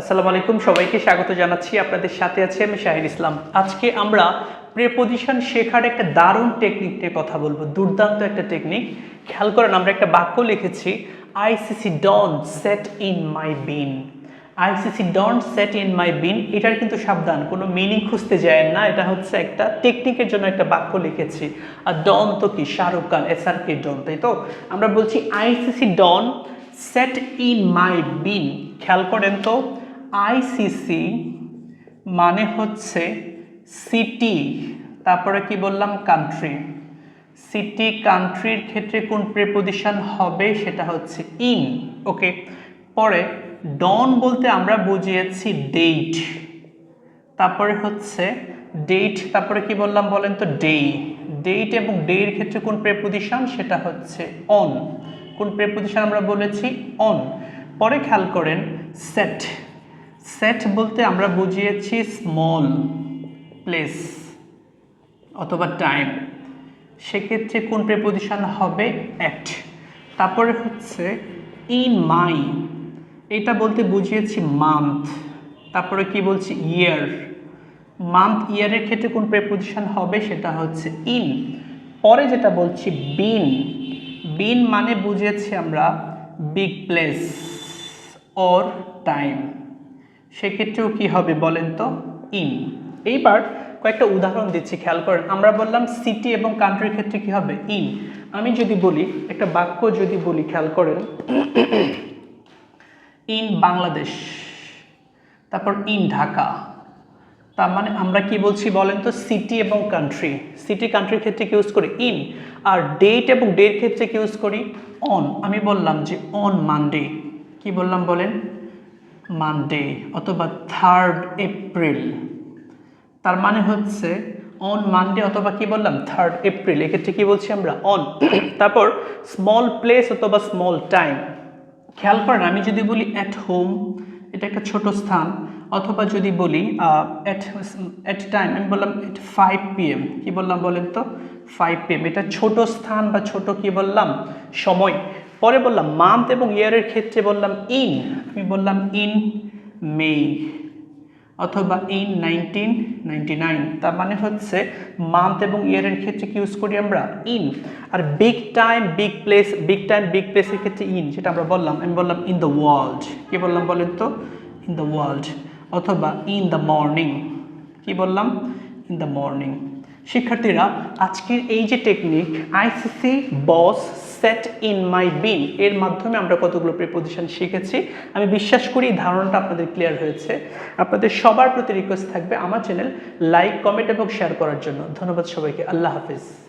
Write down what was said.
আসসালামু আলাইকুম, সবাইকে স্বাগত জানাচ্ছি। আপনাদের সাথে আছি আমি শাহিন ইসলাম। আজকে আমরা প্রেপোজিশন শেখার একটা দারুণ টেকনিক নিয়ে কথা বলব। দুর্দান্ত একটা টেকনিক খেয়াল করেন, আমরা একটা বাক্য লিখেছি ICC don set in my bin ICC don set in my bin এটার কিন্তু সাবধান, কোনো মিনিং খুঁজতে যায় না। এটা হচ্ছে একটা টেকনিকের জন্য একটা বাক্য লিখেছি। আর ডন তো কি? শাহরুখ খান এস আর কে ডন তাই তো? আমরা বলছি ICC don set in my bin খেয়াল করেন তো আইসিসি মানে হচ্ছে সিটি, তারপরে কি বললাম? কান্ট্রি। সিটি, কান্ট্রির ক্ষেত্রে কোন প্রেপোজিশন হবে সেটা হচ্ছে ইন। ওকে, পরে ডন বলতে আমরা বুঝিয়েছি ডেট। তারপরে হচ্ছে ডেট, তারপরে কি বললাম বলেন তো? ডে। ডেট এবং ডে এর ক্ষেত্রে কোন প্রেপোজিশন? সেটা হচ্ছে অন। কোন প্রেপোজিশন আমরা বলেছি? অন। পরে খেয়াল করেন, সেট। সেট বলতে আমরা বুঝিয়েছি স্মল প্লেস অথবা টাইম সেক্ষেত্রে কোন প্রেপোজিশন হবে অ্যাট তারপরে হচ্ছে ইন মাই এটা বলতে বুঝিয়েছি মান্থ তারপরে কি বলছি ইয়ার মান্থ ইয়ারের ক্ষেত্রে কোন প্রেপোজিশন হবে সেটা হচ্ছে ইন পরে যেটা বলছি বিন বিন মানে বুঝিয়েছি আমরা বিগ প্লেস অর টাইম সেক্ষেত্রেও কি হবে বলেন তো? ইন। এইবার কয়েকটা উদাহরণ দিচ্ছি, খেয়াল করেন। আমরা বললাম সিটি এবং কান্ট্রির ক্ষেত্রে কি হবে? ইন। আমি যদি বলি, একটা বাক্য যদি বলি, খেয়াল করেন। ইন বাংলাদেশ, তারপর ইন ঢাকা। তার মানে আমরা কি বলছি বলেন তো? সিটি এবং কান্ট্রি। সিটি কান্ট্রির ক্ষেত্রে কি ইউজ করি? ইন। আর ডেট এবং ডের ক্ষেত্রে কি ইউজ করি? অন। আমি বললাম যে অন মানডে। কি বললাম বলেন? মানডে অথবা থার্ড এপ্রিল তার মানে হচ্ছে অন মানডে অথবা কি বললাম? থার্ড এপ্রিল এক্ষেত্রে কি বলছি আমরা? অন তারপর স্মল প্লেস অথবা স্মল টাইম খেয়াল করেন, আমি যদি বলি অ্যাট হোম এটা একটা ছোট স্থান। অথবা যদি বলি অ্যাট অ্যাট টাইম আমি বললাম এট ফাইভ পিএম কী বললাম বলেন তো? ফাইভ পিএম এটা ছোট স্থান বা ছোট কি বললাম? সময়। পরে বললাম মান্থ এবং ইয়ারের ক্ষেত্রে বললাম ইন আমি বললাম ইন মে অথবা ইন নাইনটিন নাইনটি নাইন তার মানে হচ্ছে মান্থ এবং ইয়ারের ক্ষেত্রে কি ইউজ করি আমরা? In R big time big place big time big প্লেসের ক্ষেত্রে ইন সেটা আমরা বললাম, আমি বললাম ইন দ্য ওয়ার্ল্ড কি বললাম বলেন তো? ইন দ্য ওয়ার্ল্ড অথবা ইন দ্য মর্নিং কি বললাম? ইন দ্য মর্নিং শিক্ষার্থীরা, আজকের এই যে technique ICC boss set in my bin এর মাধ্যমে আমরা কতগুলো প্রিপোজিশন শিখেছি? আমি বিশ্বাস করি ধারণাটা আপনাদের ক্লিয়ার হয়েছে। আপনাদের সবার প্রতি রিকোয়েস্ট থাকবে আমার চ্যানেল লাইক কমেন্ট এবং শেয়ার করার জন্য। ধন্যবাদ সবাইকে। আল্লাহ হাফিজ।